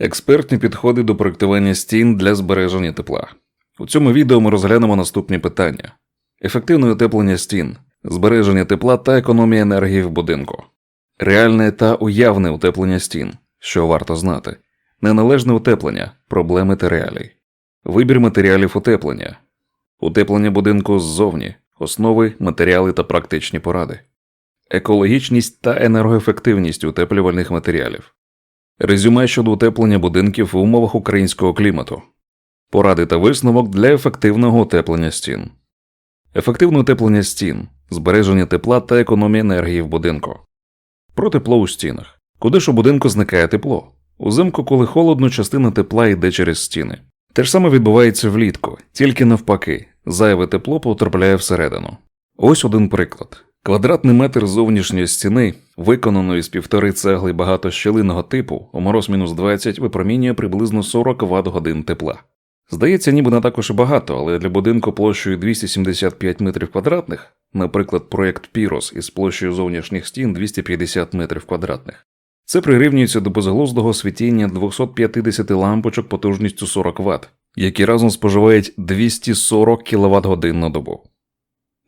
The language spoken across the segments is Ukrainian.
Експертні підходи до проєктування стін для збереження тепла. У цьому відео ми розглянемо наступні питання: ефективне утеплення стін, збереження тепла та економія енергії в будинку, реальне та уявне утеплення стін, що варто знати, неналежне утеплення, проблеми та реалій, вибір матеріалів утеплення, утеплення будинку ззовні, основи, матеріали та практичні поради, екологічність та енергоефективність утеплювальних матеріалів. Резюме щодо утеплення будинків в умовах українського клімату. Поради та висновок для ефективного утеплення стін. Ефективне утеплення стін, збереження тепла та економія енергії в будинку. Про тепло у стінах. Куди ж у будинку зникає тепло? Узимку, коли холодно, частина тепла йде через стіни. Те ж саме відбувається влітку, тільки навпаки, зайве тепло потрапляє всередину. Ось один приклад. Квадратний метр зовнішньої стіни, виконаної з півтори цегли багатощелинного типу, у мороз мінус 20 випромінює приблизно 40 Вт годин тепла. Здається, ніби не також багато, але для будинку площею 275 метрів квадратних, наприклад, проєкт Пірос із площею зовнішніх стін 250 метрів квадратних, це прирівнюється до безглуздого світіння 250 лампочок потужністю 40 Вт, які разом споживають 240 кВт годин на добу.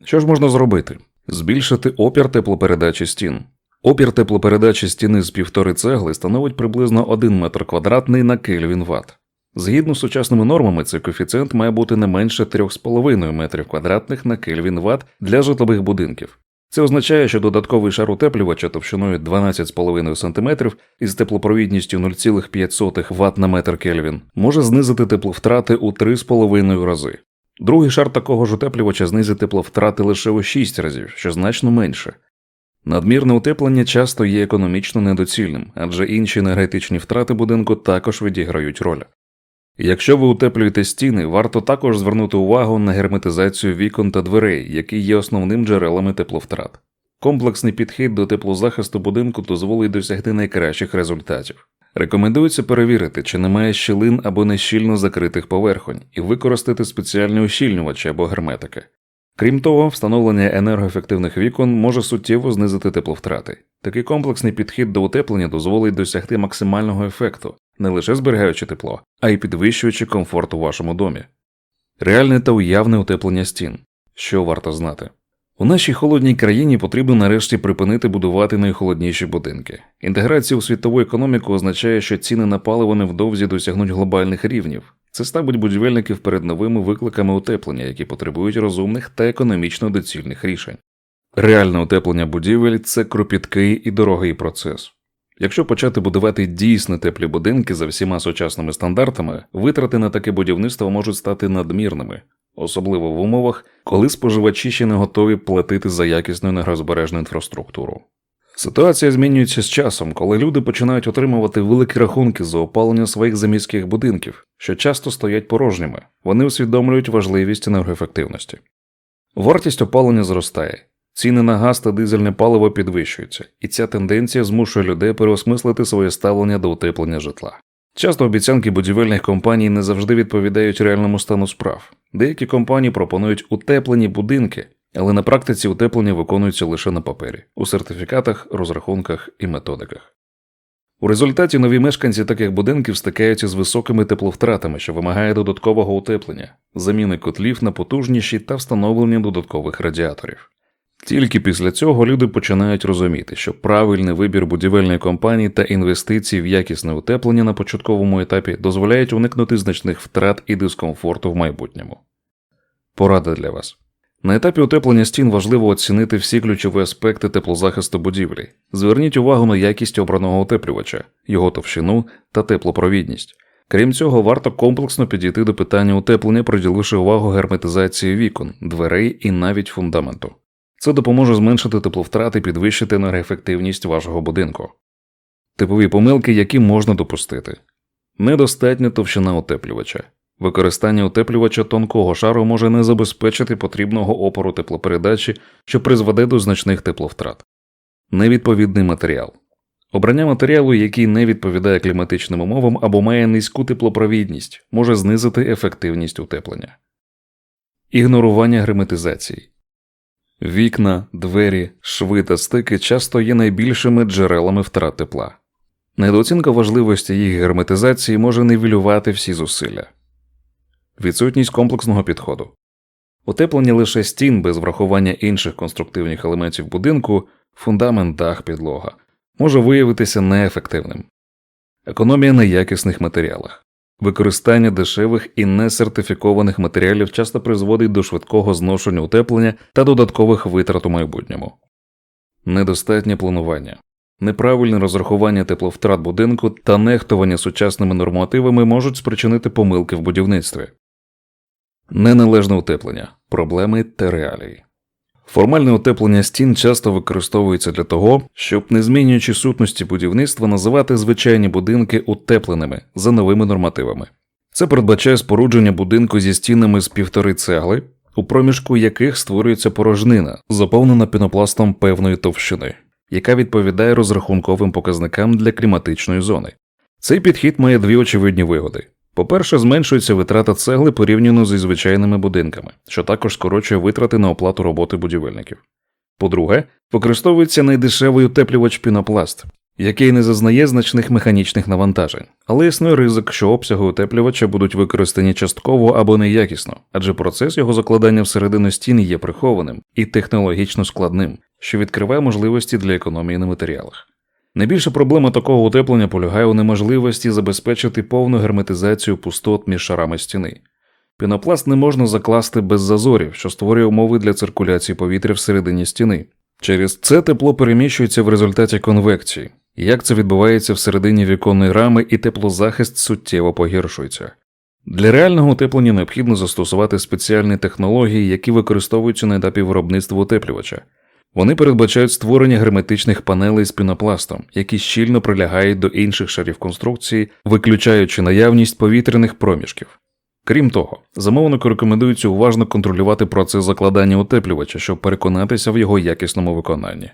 Що ж можна зробити? Збільшити опір теплопередачі стін. Опір теплопередачі стіни з півтори цегли становить приблизно 1 метр квадратний на кельвін ватт. Згідно з сучасними нормами, цей коефіцієнт має бути не менше 3,5 метрів квадратних на кельвін ватт для житлових будинків. Це означає, що додатковий шар утеплювача товщиною 12,5 см із теплопровідністю 0,5 Вт на метр Кельвін може знизити тепловтрати у 3,5 рази. Другий шар такого ж утеплювача знизить тепловтрати лише у 6 разів, що значно менше. Надмірне утеплення часто є економічно недоцільним, адже інші енергетичні втрати будинку також відіграють роль. Якщо ви утеплюєте стіни, варто також звернути увагу на герметизацію вікон та дверей, які є основним джерелами тепловтрат. Комплексний підхід до теплозахисту будинку дозволить досягти найкращих результатів. Рекомендується перевірити, чи немає щілин або нещільно закритих поверхонь, і використати спеціальні ущільнювачі або герметики. Крім того, встановлення енергоефективних вікон може суттєво знизити тепловтрати. Такий комплексний підхід до утеплення дозволить досягти максимального ефекту, не лише зберігаючи тепло, а й підвищуючи комфорт у вашому домі. Реальне та уявне утеплення стін. Що варто знати? У нашій холодній країні потрібно нарешті припинити будувати найхолодніші будинки. Інтеграція у світову економіку означає, що ціни на паливо невдовзі досягнуть глобальних рівнів. Це ставить будівельників перед новими викликами утеплення, які потребують розумних та економічно доцільних рішень. Реальне утеплення будівель це кропіткий і дорогий процес. Якщо почати будувати дійсно теплі будинки за всіма сучасними стандартами, витрати на таке будівництво можуть стати надмірними, особливо в умовах, коли споживачі ще не готові платити за якісну енергозбережну інфраструктуру. Ситуація змінюється з часом, коли люди починають отримувати великі рахунки за опалення своїх заміських будинків, що часто стоять порожніми, вони усвідомлюють важливість енергоефективності. Вартість опалення зростає, ціни на газ та дизельне паливо підвищуються, і ця тенденція змушує людей переосмислити своє ставлення до утеплення житла. Часто обіцянки будівельних компаній не завжди відповідають реальному стану справ. Деякі компанії пропонують утеплені будинки, але на практиці утеплення виконуються лише на папері, у сертифікатах, розрахунках і методиках. У результаті нові мешканці таких будинків стикаються з високими тепловтратами, що вимагає додаткового утеплення, заміни котлів на потужніші та встановлення додаткових радіаторів. Тільки після цього люди починають розуміти, що правильний вибір будівельної компанії та інвестиції в якісне утеплення на початковому етапі дозволяють уникнути значних втрат і дискомфорту в майбутньому. Порада для вас. На етапі утеплення стін важливо оцінити всі ключові аспекти теплозахисту будівлі. Зверніть увагу на якість обраного утеплювача, його товщину та теплопровідність. Крім цього, варто комплексно підійти до питання утеплення, приділивши увагу герметизації вікон, дверей і навіть фундаменту. Це допоможе зменшити тепловтрати підвищити енергоефективність вашого будинку. Типові помилки, які можна допустити. Недостатня товщина утеплювача. Використання утеплювача тонкого шару може не забезпечити потрібного опору теплопередачі, що призведе до значних тепловтрат. Невідповідний матеріал. Обрання матеріалу, який не відповідає кліматичним умовам або має низьку теплопровідність, може знизити ефективність утеплення. Ігнорування герметизації. Вікна, двері, шви та стики часто є найбільшими джерелами втрат тепла. Недооцінка важливості їх герметизації може нівелювати всі зусилля. Відсутність комплексного підходу. Утеплення лише стін без врахування інших конструктивних елементів будинку, фундамент, дах, підлога, може виявитися неефективним. Економія на якісних матеріалах. Використання дешевих і несертифікованих матеріалів часто призводить до швидкого зношення утеплення та додаткових витрат у майбутньому. Недостатнє планування. Неправильне розрахування тепловтрат будинку та нехтування сучасними нормативами можуть спричинити помилки в будівництві. Неналежне утеплення, проблеми та реалії. Формальне утеплення стін часто використовується для того, щоб, не змінюючи сутності будівництва, називати звичайні будинки утепленими за новими нормативами. Це передбачає спорудження будинку зі стінами з півтори цегли, у проміжку яких створюється порожнина, заповнена пінопластом певної товщини, яка відповідає розрахунковим показникам для кліматичної зони. Цей підхід має дві очевидні вигоди. По-перше, зменшується витрата цегли порівняно зі звичайними будинками, що також скорочує витрати на оплату роботи будівельників. По-друге, використовується найдешевий утеплювач пінопласт, який не зазнає значних механічних навантажень, але існує ризик, що обсяги утеплювача будуть використані частково або неякісно, адже процес його закладання всередину стін є прихованим і технологічно складним, що відкриває можливості для економії на матеріалах. Найбільша проблема такого утеплення полягає у неможливості забезпечити повну герметизацію пустот між шарами стіни. Пінопласт не можна закласти без зазорів, що створює умови для циркуляції повітря всередині стіни. Через це тепло переміщується в результаті конвекції. Як це відбувається всередині віконної рами, і теплозахист суттєво погіршується. Для реального утеплення необхідно застосувати спеціальні технології, які використовуються на етапі виробництва утеплювача. Вони передбачають створення герметичних панелей з пінопластом, які щільно прилягають до інших шарів конструкції, виключаючи наявність повітряних проміжків. Крім того, замовнику рекомендується уважно контролювати процес закладання утеплювача, щоб переконатися в його якісному виконанні.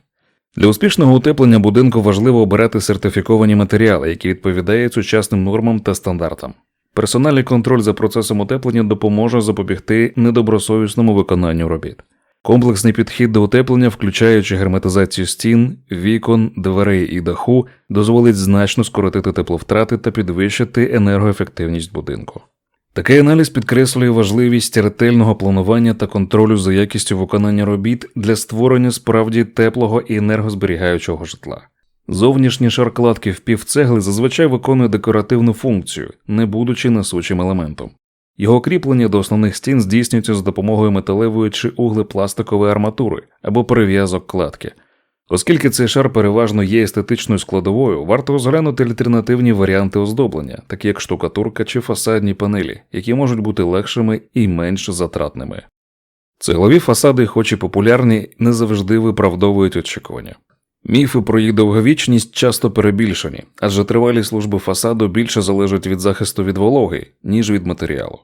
Для успішного утеплення будинку важливо обирати сертифіковані матеріали, які відповідають сучасним нормам та стандартам. Персональний контроль за процесом утеплення допоможе запобігти недобросовісному виконанню робіт. Комплексний підхід до утеплення, включаючи герметизацію стін, вікон, дверей і даху, дозволить значно скоротити тепловтрати та підвищити енергоефективність будинку. Такий аналіз підкреслює важливість ретельного планування та контролю за якістю виконання робіт для створення справді теплого і енергозберігаючого житла. Зовнішній шар кладки в півцегли зазвичай виконує декоративну функцію, не будучи несучим елементом. Його кріплення до основних стін здійснюється за допомогою металевої чи углепластикової арматури або перев'язок кладки. Оскільки цей шар переважно є естетичною складовою, варто розглянути альтернативні варіанти оздоблення, такі як штукатурка чи фасадні панелі, які можуть бути легшими і менш затратними. Цеглові фасади, хоч і популярні, не завжди виправдовують очікування. Міфи про їх довговічність часто перебільшені, адже тривалі служби фасаду більше залежать від захисту від вологи, ніж від матеріалу.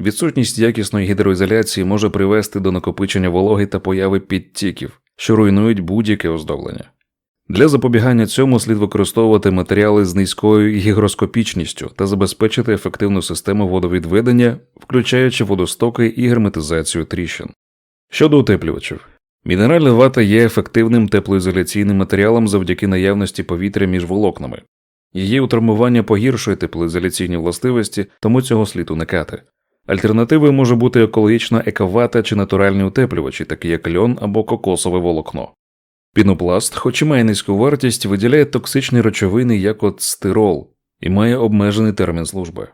Відсутність якісної гідроізоляції може привести до накопичення вологи та появи підтіків, що руйнують будь-яке оздоблення. Для запобігання цьому слід використовувати матеріали з низькою гігроскопічністю та забезпечити ефективну систему водовідведення, включаючи водостоки і герметизацію тріщин. Щодо утеплювачів, мінеральна вата є ефективним теплоізоляційним матеріалом завдяки наявності повітря між волокнами. Її утримування погіршує теплоізоляційні властивості, тому цього слід уникати. Альтернативою може бути екологічна ековата чи натуральні утеплювачі, такі як льон або кокосове волокно. Пінопласт, хоч і має низьку вартість, виділяє токсичні речовини, як от стирол, і має обмежений термін служби.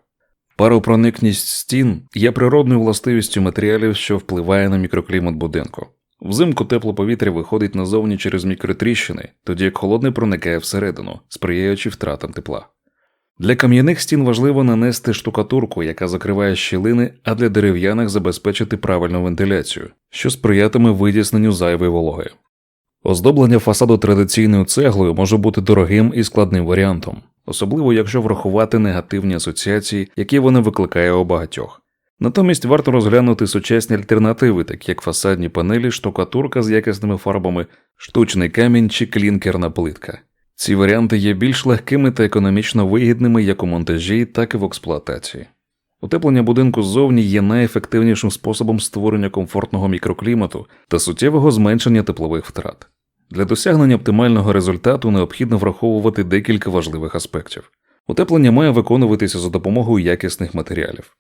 Паропроникність стін є природною властивістю матеріалів, що впливає на мікроклімат будинку. Взимку тепло повітря виходить назовні через мікротріщини, тоді як холодне проникає всередину, сприяючи втратам тепла. Для кам'яних стін важливо нанести штукатурку, яка закриває щілини, а для дерев'яних забезпечити правильну вентиляцію, що сприятиме витісненню зайвої вологи. Оздоблення фасаду традиційною цеглою може бути дорогим і складним варіантом, особливо якщо врахувати негативні асоціації, які вона викликає у багатьох. Натомість варто розглянути сучасні альтернативи, такі як фасадні панелі, штукатурка з якісними фарбами, штучний камінь чи клінкерна плитка. Ці варіанти є більш легкими та економічно вигідними як у монтажі, так і в експлуатації. Утеплення будинку ззовні є найефективнішим способом створення комфортного мікроклімату та суттєвого зменшення теплових втрат. Для досягнення оптимального результату необхідно враховувати декілька важливих аспектів. Утеплення має виконуватися за допомогою якісних матеріалів.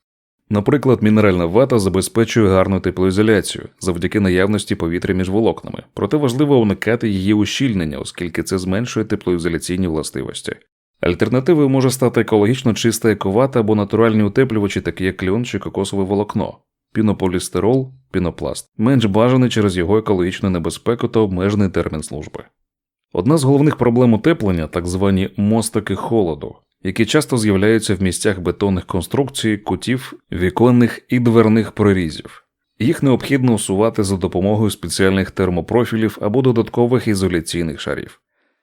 Наприклад, мінеральна вата забезпечує гарну теплоізоляцію завдяки наявності повітря між волокнами, проте важливо уникати її ущільнення, оскільки це зменшує теплоізоляційні властивості. Альтернативою може стати екологічно чиста ековата або натуральні утеплювачі, такі як кльон чи кокосове волокно, пінополістирол, пінопласт, менш бажаний через його екологічну небезпеку та обмежений термін служби. Одна з головних проблем утеплення так звані мостики холоду, які часто з'являються в місцях бетонних конструкцій, кутів, віконних і дверних прорізів. Їх необхідно усувати за допомогою спеціальних термопрофілів або додаткових ізоляційних шарів.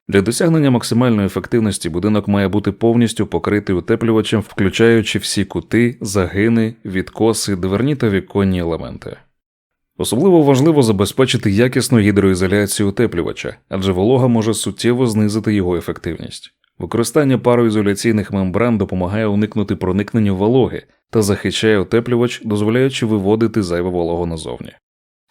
Для досягнення максимальної ефективності будинок має бути повністю покритий утеплювачем, включаючи всі кути, загини, відкоси, дверні та віконні елементи. Особливо важливо забезпечити якісну гідроізоляцію утеплювача, адже волога може суттєво знизити його ефективність. Використання пароізоляційних мембран допомагає уникнути проникнення вологи та захищає утеплювач, дозволяючи виводити зайву вологу назовні.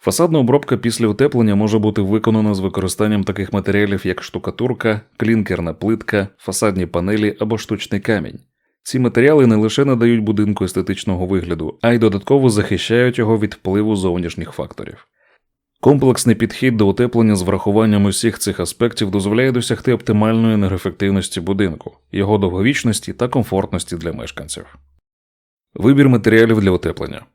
Фасадна обробка після утеплення може бути виконана з використанням таких матеріалів, як штукатурка, клінкерна плитка, фасадні панелі або штучний камінь. Ці матеріали не лише надають будинку естетичного вигляду, а й додатково захищають його від впливу зовнішніх факторів. Комплексний підхід до утеплення з врахуванням усіх цих аспектів дозволяє досягти оптимальної енергоефективності будинку, його довговічності та комфортності для мешканців. Вибір матеріалів для утеплення.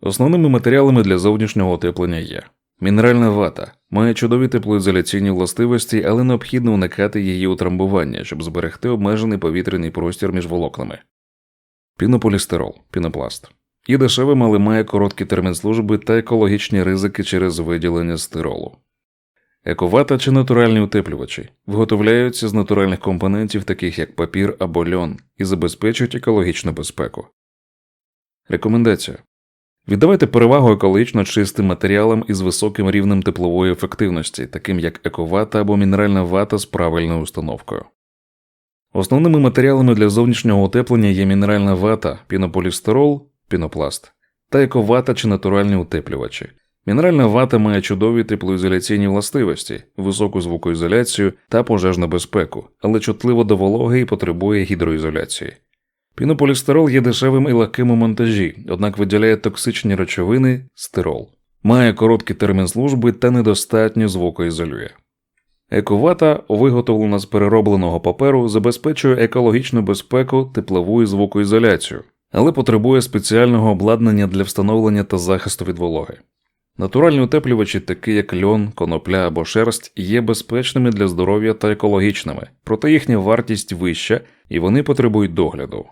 Основними матеріалами для зовнішнього утеплення є мінеральна вата, має чудові теплоізоляційні властивості, але необхідно уникати її утрамбування, щоб зберегти обмежений повітряний простір між волокнами. Пінополістирол, пінопласт. Є дешевим, але має короткий термін служби та екологічні ризики через виділення стиролу. Ековата чи натуральні утеплювачі виготовляються з натуральних компонентів, таких як папір або льон, і забезпечують екологічну безпеку. Рекомендація Віддавайте перевагу екологічно чистим матеріалам із високим рівнем теплової ефективності, таким як ековата або мінеральна вата з правильною установкою. Основними матеріалами для зовнішнього утеплення є мінеральна вата, пінополістирол, пінопласт та ековата чи натуральні утеплювачі. Мінеральна вата має чудові теплоізоляційні властивості, високу звукоізоляцію та пожежну безпеку, але чутливо до вологи і потребує гідроізоляції. Пінополістирол є дешевим і легким у монтажі, однак виділяє токсичні речовини стирол, має короткий термін служби та недостатньо звукоізолює. Ековата, виготовлена з переробленого паперу, забезпечує екологічну безпеку, теплову і звукоізоляцію, але потребує спеціального обладнання для встановлення та захисту від вологи. Натуральні утеплювачі, такі як льон, конопля або шерсть, є безпечними для здоров'я та екологічними, проте їхня вартість вища і вони потребують догляду.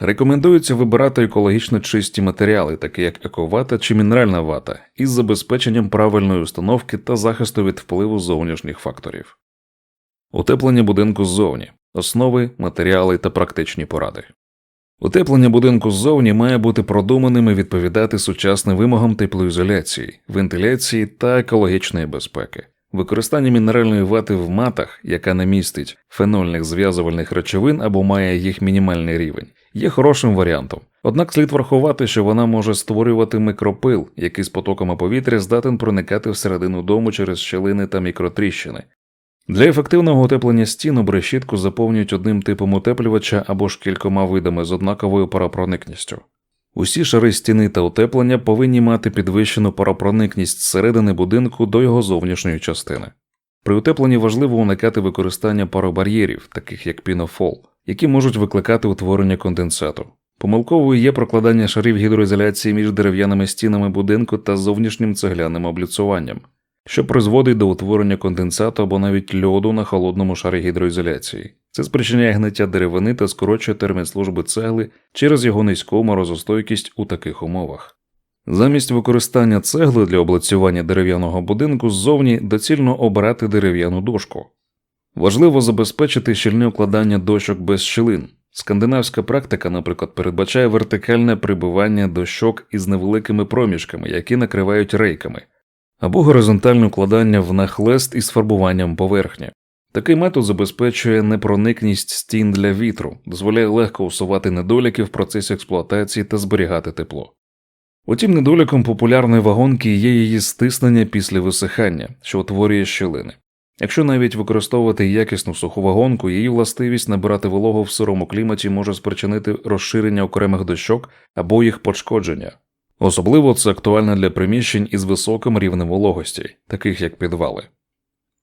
Рекомендується вибирати екологічно чисті матеріали, такі як ековата чи мінеральна вата, із забезпеченням правильної установки та захисту від впливу зовнішніх факторів. Утеплення будинку ззовні, основи, матеріали та практичні поради. Утеплення будинку ззовні має бути продуманим і відповідати сучасним вимогам теплоізоляції, вентиляції та екологічної безпеки. Використання мінеральної вати в матах, яка не містить фенольних зв'язувальних речовин або має їх мінімальний рівень, є хорошим варіантом. Однак слід врахувати, що вона може створювати микропил, який з потоками повітря здатен проникати всередину дому через щелини та мікротріщини. Для ефективного утеплення стін обрешітку заповнюють одним типом утеплювача або ж кількома видами з однаковою паропроникністю. Усі шари стіни та утеплення повинні мати підвищену паропроникність зсередини будинку до його зовнішньої частини. При утепленні важливо уникати використання паробар'єрів, таких як пінофол, які можуть викликати утворення конденсату. Помилковою є прокладання шарів гідроізоляції між дерев'яними стінами будинку та зовнішнім цегляним обліцуванням, що призводить до утворення конденсату або навіть льоду на холодному шарі гідроізоляції. Це спричиняє гниття деревини та скорочує термін служби цегли через його низьку морозостойкість у таких умовах. Замість використання цегли для облицювання дерев'яного будинку ззовні доцільно обрати дерев'яну дошку. Важливо забезпечити щільне укладання дощок без щілин. Скандинавська практика, наприклад, передбачає вертикальне прибивання дощок із невеликими проміжками, які накривають рейками, або горизонтальне укладання в нахлест із фарбуванням поверхні. Такий метод забезпечує непроникність стін для вітру, дозволяє легко усувати недоліки в процесі експлуатації та зберігати тепло. Утім, недоліком популярної вагонки є її стиснення після висихання, що утворює щілини. Якщо навіть використовувати якісну суху вагонку, її властивість набирати вологу в сирому кліматі може спричинити розширення окремих дощок або їх пошкодження. Особливо це актуально для приміщень із високим рівнем вологості, таких як підвали.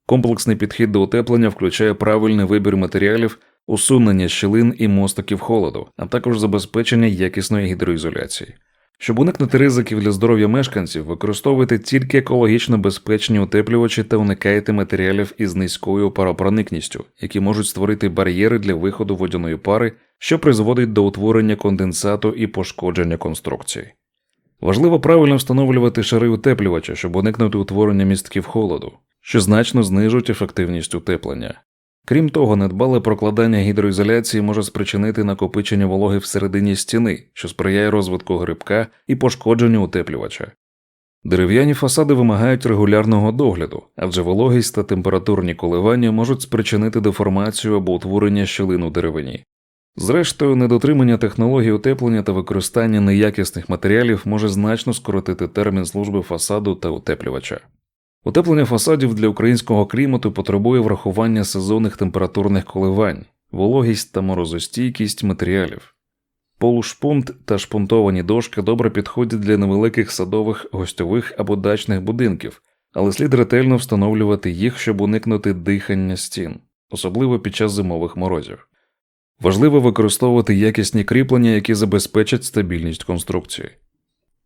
Комплексний підхід до утеплення включає правильний вибір матеріалів, усунення щілин і мостиків холоду, а також забезпечення якісної гідроізоляції. Щоб уникнути ризиків для здоров'я мешканців, використовуйте тільки екологічно безпечні утеплювачі та уникайте матеріалів із низькою паропроникністю, які можуть створити бар'єри для виходу водяної пари, що призводить до утворення конденсату і пошкодження конструкції. Важливо правильно встановлювати шари утеплювача, щоб уникнути утворення містків холоду, що значно знижують ефективність утеплення. Крім того, недбале прокладання гідроізоляції може спричинити накопичення вологи всередині стіни, що сприяє розвитку грибка і пошкодженню утеплювача. Дерев'яні фасади вимагають регулярного догляду, адже вологість та температурні коливання можуть спричинити деформацію або утворення щілин у деревині. Зрештою, недотримання технологій утеплення та використання неякісних матеріалів може значно скоротити термін служби фасаду та утеплювача. Утеплення фасадів для українського клімату потребує врахування сезонних температурних коливань, вологість та морозостійкість матеріалів. Полушпунт та шпунтовані дошки добре підходять для невеликих садових, гостьових або дачних будинків, але слід ретельно встановлювати їх, щоб уникнути дихання стін, особливо під час зимових морозів. Важливо використовувати якісні кріплення, які забезпечать стабільність конструкції.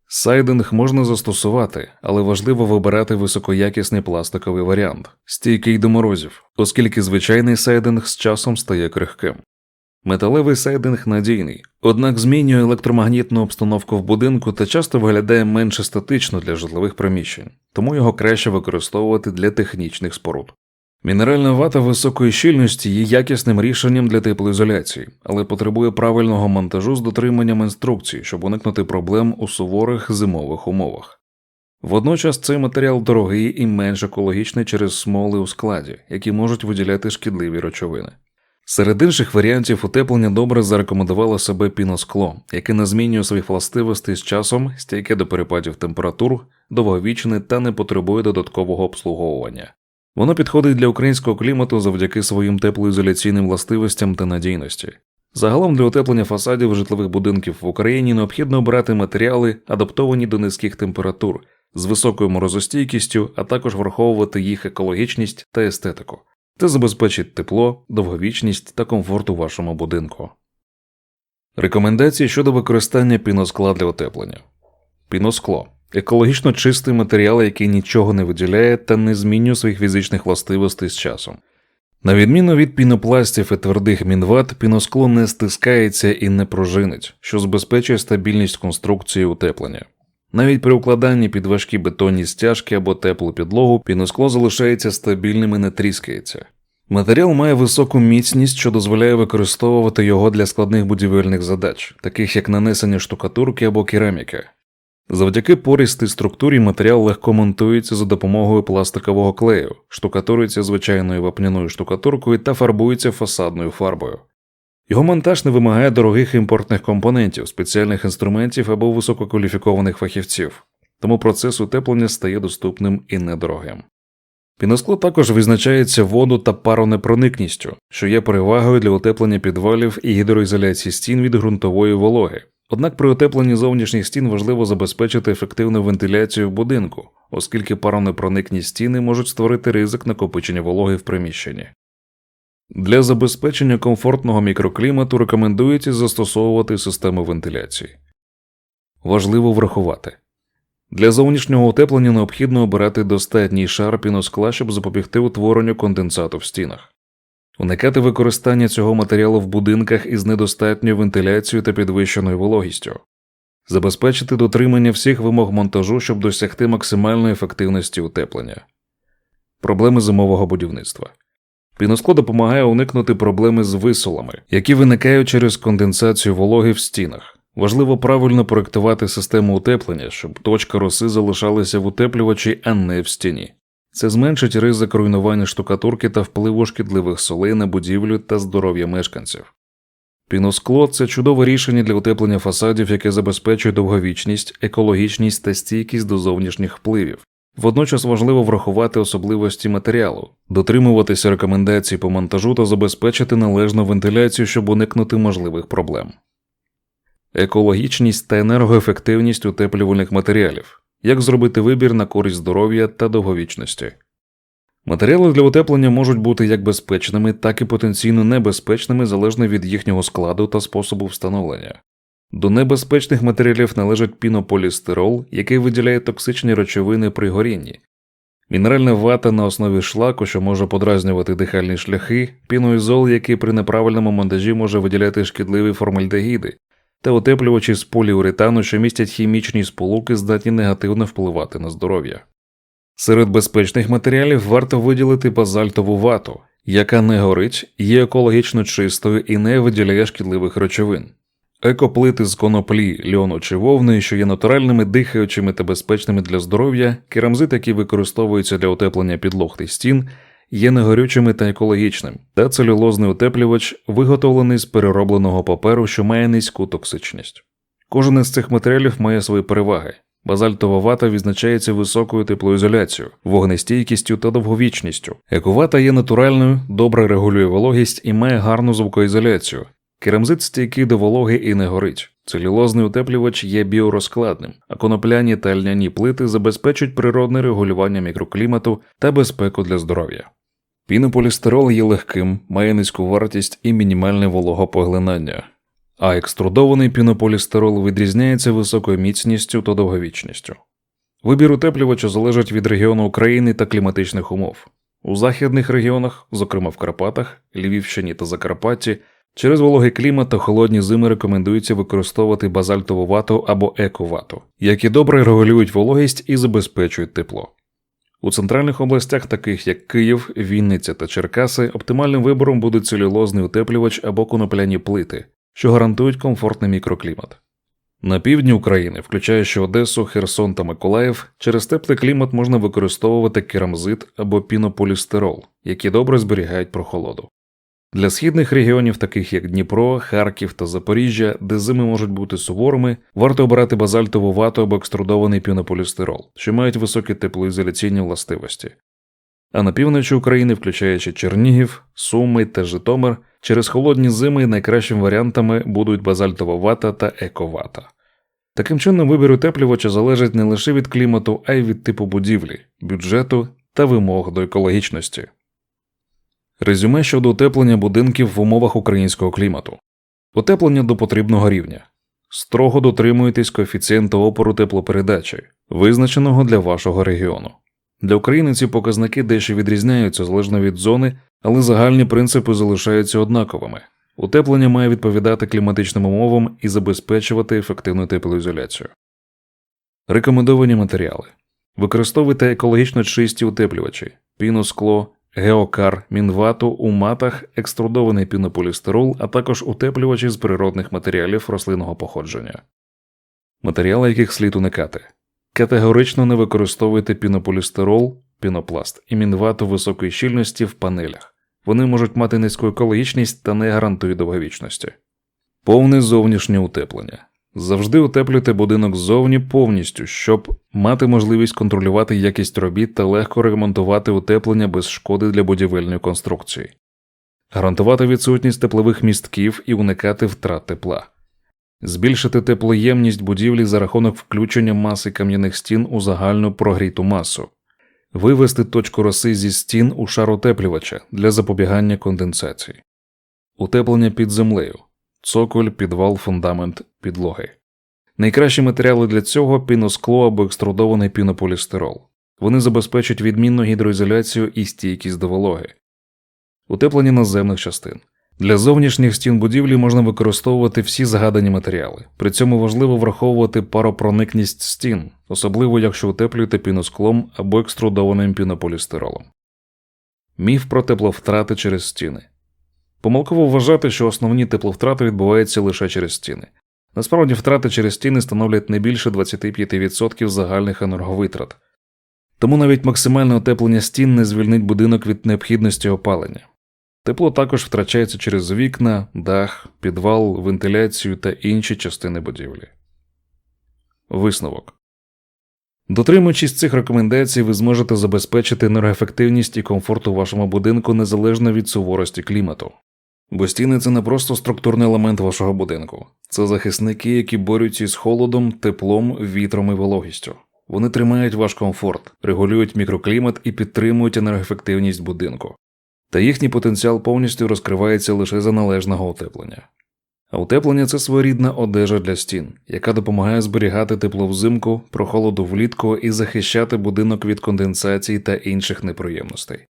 Сайдинг можна застосувати, але важливо вибирати високоякісний пластиковий варіант, стійкий до морозів, оскільки звичайний сайдинг з часом стає крихким. Металевий сайдинг надійний, однак змінює електромагнітну обстановку в будинку та часто виглядає менш естетично для житлових приміщень, тому його краще використовувати для технічних споруд. Мінеральна вата високої щільності є якісним рішенням для теплоізоляції, але потребує правильного монтажу з дотриманням інструкцій, щоб уникнути проблем у суворих зимових умовах. Водночас цей матеріал дорогий і менш екологічний через смоли у складі, які можуть виділяти шкідливі речовини. Серед інших варіантів утеплення добре зарекомендувало себе піноскло, яке не змінює своїх властивостей з часом, стійке до перепадів температур, довговічне та не потребує додаткового обслуговування. Воно підходить для українського клімату завдяки своїм теплоізоляційним властивостям та надійності. Загалом для утеплення фасадів житлових будинків в Україні необхідно обирати матеріали, адаптовані до низьких температур, з високою морозостійкістю, а також враховувати їх екологічність та естетику. Це забезпечить тепло, довговічність та комфорт у вашому будинку. Рекомендації щодо використання піноскла для утеплення. Піноскло екологічно чистий матеріал, який нічого не виділяє та не змінює своїх фізичних властивостей з часом. На відміну від пінопластів і твердих мінват, піноскло не стискається і не пружинить, що забезпечує стабільність конструкції утеплення. Навіть при укладанні під важкі бетонні стяжки або теплу підлогу піноскло залишається стабільним і не тріскається. Матеріал має високу міцність, що дозволяє використовувати його для складних будівельних задач, таких як нанесення штукатурки або кераміки. Завдяки пористій структурі матеріал легко монтується за допомогою пластикового клею, штукатурується звичайною вапняною штукатуркою та фарбується фасадною фарбою. Його монтаж не вимагає дорогих імпортних компонентів, спеціальних інструментів або висококваліфікованих фахівців, тому процес утеплення стає доступним і недорогим. Піноскло також визначається воду та паронепроникністю, що є перевагою для утеплення підвалів і гідроізоляції стін від ґрунтової вологи. Однак при утепленні зовнішніх стін важливо забезпечити ефективну вентиляцію в будинку, оскільки паронепроникні стіни можуть створити ризик накопичення вологи в приміщенні. Для забезпечення комфортного мікроклімату рекомендується застосовувати систему вентиляції. Важливо врахувати для зовнішнього утеплення необхідно обирати достатній шар піноскла, щоб запобігти утворенню конденсату в стінах. Уникати використання цього матеріалу в будинках із недостатньою вентиляцією та підвищеною вологістю, забезпечити дотримання всіх вимог монтажу, щоб досягти максимальної ефективності утеплення, проблеми зимового будівництва. Піноскло допомагає уникнути проблеми з висолами, які виникають через конденсацію вологи в стінах. Важливо правильно проектувати систему утеплення, щоб точка роси залишалася в утеплювачі, а не в стіні. Це зменшить ризик руйнування штукатурки та впливу шкідливих солей на будівлю та здоров'я мешканців. Піноскло це чудове рішення для утеплення фасадів, яке забезпечує довговічність, екологічність та стійкість до зовнішніх впливів. Водночас важливо врахувати особливості матеріалу, дотримуватися рекомендацій по монтажу та забезпечити належну вентиляцію, щоб уникнути можливих проблем. Екологічність та енергоефективність утеплювальних матеріалів. Як зробити вибір на користь здоров'я та довговічності. Матеріали для утеплення можуть бути як безпечними, так і потенційно небезпечними залежно від їхнього складу та способу встановлення. До небезпечних матеріалів належить пінополістирол, який виділяє токсичні речовини при горінні, мінеральна вата на основі шлаку, що може подразнювати дихальні шляхи, піноізол, який при неправильному монтажі може виділяти шкідливі формальдегіди, та утеплювачі з поліуретану, що містять хімічні сполуки, здатні негативно впливати на здоров'я. Серед безпечних матеріалів варто виділити базальтову вату, яка не горить, є екологічно чистою і не виділяє шкідливих речовин. Екоплити з коноплі, льону чи вовни, що є натуральними, дихаючими та безпечними для здоров'я, керамзит, який використовується для утеплення підлог та стін, є негорючими та екологічним, та целюлозний утеплювач, виготовлений з переробленого паперу, що має низьку токсичність. Кожен із цих матеріалів має свої переваги. Базальтова вата відзначається високою теплоізоляцією, вогнестійкістю та довговічністю. Ековата є натуральною, добре регулює вологість і має гарну звукоізоляцію. Керамзит стійкий до вологи і не горить. Целюлозний утеплювач є біорозкладним, а конопляні та льняні плити забезпечують природне регулювання мікроклімату та безпеку для здоров'я. Пінополістирол є легким, має низьку вартість і мінімальне вологопоглинання, а екструдований пінополістирол відрізняється високою міцністю та довговічністю. Вибір утеплювача залежить від регіону України та кліматичних умов. У західних регіонах, зокрема в Карпатах, Львівщині та Закарпатті, через вологий клімат та холодні зими рекомендується використовувати базальтову вату або ековату, які добре регулюють вологість і забезпечують тепло. У центральних областях, таких як Київ, Вінниця та Черкаси, оптимальним вибором буде целюлозний утеплювач або конопляні плити, що гарантують комфортний мікроклімат. На півдні України, включаючи Одесу, Херсон та Миколаїв, через теплий клімат можна використовувати керамзит або пінополістирол, які добре зберігають прохолоду. Для східних регіонів, таких як Дніпро, Харків та Запоріжжя, де зими можуть бути суворими, варто обирати базальтову вату або екструдований пінополістирол, що мають високі теплоізоляційні властивості. А на півночі України, включаючи Чернігів, Суми та Житомир, через холодні зими найкращими варіантами будуть базальтова вата та ековата. Таким чином, вибір утеплювача залежить не лише від клімату, а й від типу будівлі, бюджету та вимог до екологічності. Резюме щодо утеплення будинків в умовах українського клімату. Утеплення до потрібного рівня. Строго дотримуйтесь коефіцієнта опору теплопередачі, визначеного для вашого регіону. Для України ці показники дещо відрізняються залежно від зони, але загальні принципи залишаються однаковими. Утеплення має відповідати кліматичним умовам і забезпечувати ефективну теплоізоляцію. Рекомендовані матеріали використовуйте екологічно чисті утеплювачі, піноскло, геокар, мінвату у матах, екструдований пінополістирол, а також утеплювачі з природних матеріалів рослинного походження, матеріали яких слід уникати. Категорично не використовуйте пінополістирол, пінопласт і мінвату високої щільності в панелях. Вони можуть мати низьку екологічність та не гарантують довговічності. Повне зовнішнє утеплення. Завжди утеплюйте будинок ззовні повністю, щоб мати можливість контролювати якість робіт та легко ремонтувати утеплення без шкоди для будівельної конструкції, гарантувати відсутність теплових містків і уникати втрат тепла, збільшити теплоємність будівлі за рахунок включення маси кам'яних стін у загальну прогріту масу, вивести точку роси зі стін у шар утеплювача для запобігання конденсації, утеплення під землею цоколь, підвал, фундамент, підлоги. Найкращі матеріали для цього піноскло або екструдований пінополістирол. Вони забезпечують відмінну гідроізоляцію і стійкість до вологи, утеплення наземних частин. Для зовнішніх стін будівлі можна використовувати всі згадані матеріали, при цьому важливо враховувати паропроникність стін, особливо якщо утеплюєте піносклом або екструдованим пінополістиролом. Міф про тепловтрати через стіни. Помилково вважати, що основні тепловтрати відбуваються лише через стіни. Насправді, втрати через стіни становлять не більше 25% загальних енерговитрат, тому навіть максимальне утеплення стін не звільнить будинок від необхідності опалення. Тепло також втрачається через вікна, дах, підвал, вентиляцію та інші частини будівлі. Висновок. Дотримуючись цих рекомендацій, ви зможете забезпечити енергоефективність і комфорт у вашому будинку незалежно від суворості клімату. Бо стіни це не просто структурний елемент вашого будинку, це захисники, які борються із холодом, теплом, вітром і вологістю. Вони тримають ваш комфорт, регулюють мікроклімат і підтримують енергоефективність будинку. Та їхній потенціал повністю розкривається лише за належного утеплення. А утеплення це своєрідна одежа для стін, яка допомагає зберігати тепло взимку, прохолоду влітку і захищати будинок від конденсації та інших неприємностей.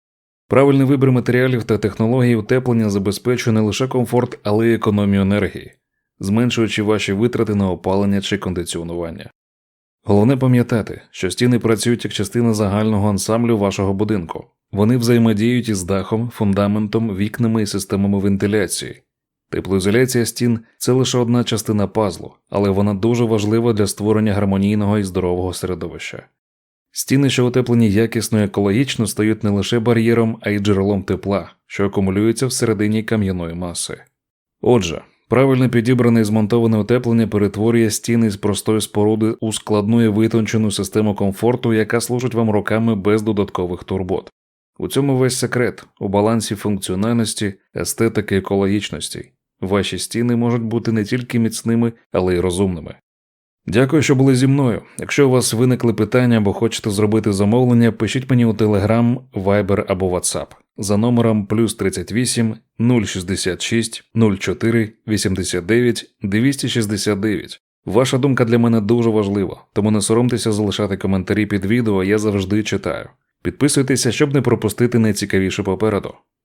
Правильний вибір матеріалів та технологій утеплення забезпечує не лише комфорт, але й економію енергії, зменшуючи ваші витрати на опалення чи кондиціонування. Головне пам'ятати, що стіни працюють як частина загального ансамблю вашого будинку. Вони взаємодіють із дахом, фундаментом, вікнами і системами вентиляції. Теплоізоляція стін це лише одна частина пазлу, але вона дуже важлива для створення гармонійного і здорового середовища. Стіни, що утеплені якісно і екологічно, стають не лише бар'єром, а й джерелом тепла, що акумулюється всередині кам'яної маси. Отже, правильно підібране і змонтоване утеплення перетворює стіни з простої споруди у складну і витончену систему комфорту, яка служить вам роками без додаткових турбот. У цьому весь секрет у балансі функціональності, естетики екологічності. Ваші стіни можуть бути не тільки міцними, але й розумними. Дякую, що були зі мною. Якщо у вас виникли питання або хочете зробити замовлення, пишіть мені у Telegram, Viber або WhatsApp за номером плюс 38 066 04 89 269. Ваша думка для мене дуже важлива, тому не соромтеся залишати коментарі під відео, я завжди читаю. Підписуйтеся, щоб не пропустити найцікавіше попереду.